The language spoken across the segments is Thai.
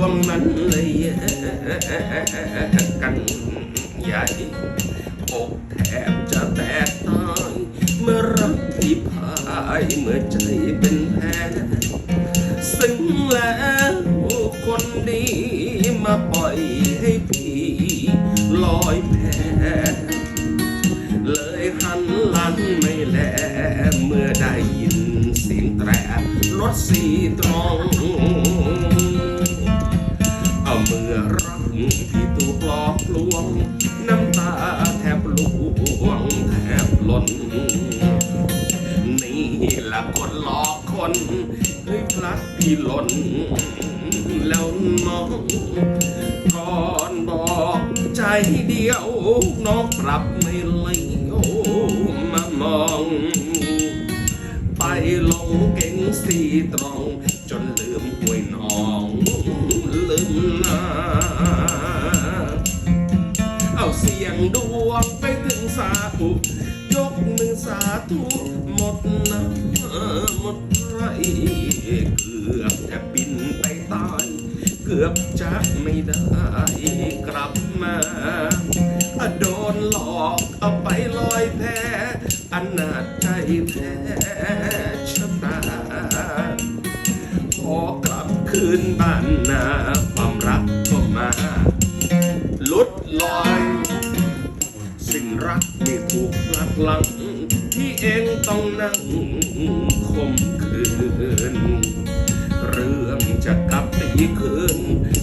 วงนั้นเลยกันใหญ่อกแทบจะแตกตายเมื่อรักที่พายเมื่อใจเป็นแพ้ซึ่งแล้วคนดีมาปล่อยให้พี่ลอยแพเลยหันหลังไม่แลเมื่อได้ยินเสียงแตรรถสีตรอง น นี่แหละคนหลอกคนเฮ้ยพลัดพี่หล่น แล้วน้องก่อนบอกใจเดียว น้องกลับไม่เลี้ยวมามอง ไปลงเก่งสีตรอง จนลืมหวยน้อง ลืมนา เสียงดวงไปถึงสาธุยกมือสาธุหมดน้ำหมดไรเกือบจะบินไปตายเกือบจะไม่ได้กลับมาโดนหลอกเอาไปลอยแพอนาจใจแท้ชะตาพอกลับคืนบ้านนาความรักก็มาลุดลอย รักไม่ถูกหลักหลัง ที่เองต้องนั่งคมคืน เรื่องจะกลับตีคืน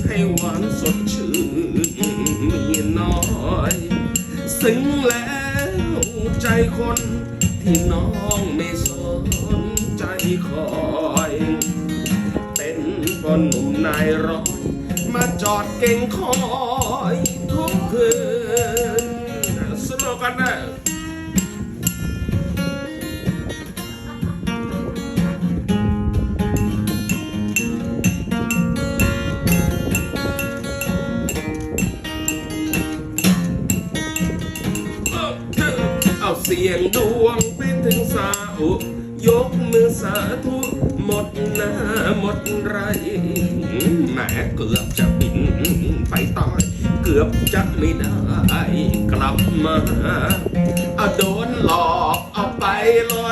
ให้หวานสดชื่นมีน้อย ซึ้งแล้วใจคนที่น้องไม่สนใจคอย เป็นพอหนุ่มนายร้อย มาจอดเก่งคอยทุกคืน สียงดวงไปถึงสาอุ ยกมือสาธุหมดหน้าหมดไรแหมเกือบจะบินไปตายเกือบจะไม่ได้กลับมาโดนหลอกเอาไปลอย